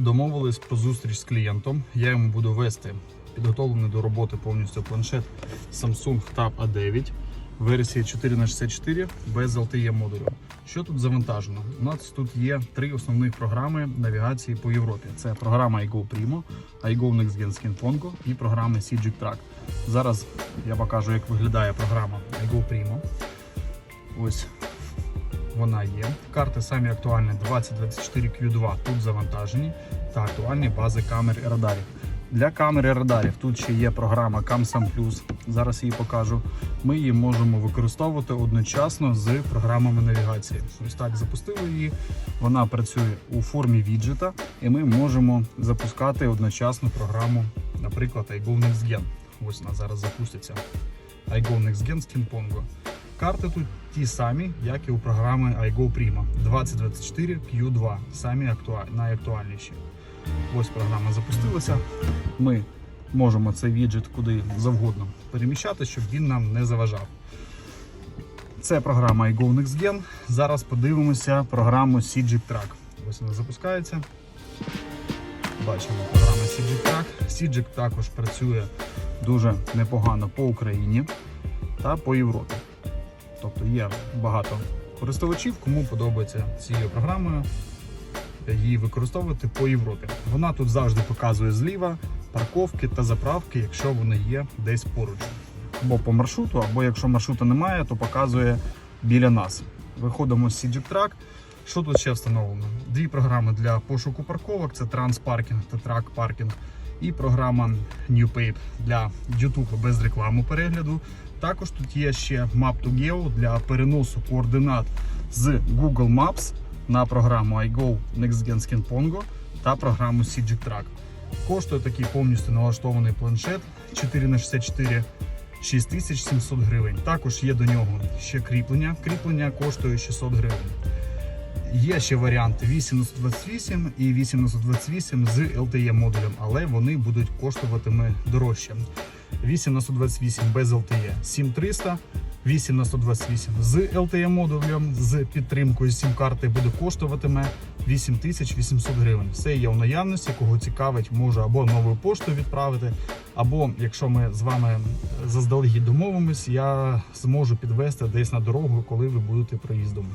Домовились про зустріч з клієнтом. Я йому буду вести підготовлений до роботи повністю планшет Samsung Tab A9 версії 4х64 без LTE модулю. Що тут завантажено? У нас тут є три основних програми навігації по Європі: це програма iGo Primo, iGo Next Gen Pongo і програми CGIC Track. Зараз я покажу, як виглядає програма iGo Primo. Ось вона є. Карти самі актуальні 2024 Q2 тут завантажені та актуальні бази камер і радарів. Для камер і радарів тут ще є програма CamSam. Зараз її покажу. Ми її можемо використовувати одночасно з програмами навігації. Ось так запустили її. Вона працює у формі віджета, і ми можемо запускати одночасно програму, наприклад, iGo Next Gen. Ось вона зараз запуститься. iGo Next Gen Skin Pongo. Карти тут ті самі, як і у програми iGo Prima 2024 Q2, самі актуаль... найактуальніші. Ось програма запустилася. Ми можемо цей віджит куди завгодно переміщати, щоб він нам не заважав. Це програма iGo Next Gen. Зараз подивимося програму CGIC Track. Ось вона запускається. Бачимо програма CGIC Track. CGIC також працює дуже непогано по Україні та по Європі. Тобто є багато користувачів, кому подобається цією програмою її використовувати по Європі. Вона тут завжди показує зліва парковки та заправки, якщо вони є десь поруч. Або по маршруту, або якщо маршруту немає, то показує біля нас. Виходимо з CG Track. Що тут ще встановлено? Дві програми для пошуку парковок: це Транспаркінг та Track Parking. І програма NewPape для YouTube без реклами перегляду. Також тут є ще Map to Geo для переносу координат з Google Maps на програму iGo Next Gen Skin Pongo та програму CG Track. Коштує такий повністю налаштований планшет 4х64 6700 гривень. Також є до нього ще кріплення. Кріплення коштує 600 гривень. Є ще варіанти 8 на 128 і 8 на 128 з LTE модулем, але вони будуть коштуватиме дорожче. 8 на 128 без LTE 7300, 8 на 128 з LTE модулем з підтримкою сім-карти буде коштуватиме 8800 гривень. Все є в наявності, кого цікавить, може або новою поштою відправити, або якщо ми з вами заздалегідь домовимось, я зможу підвести десь на дорогу, коли ви будете проїздом.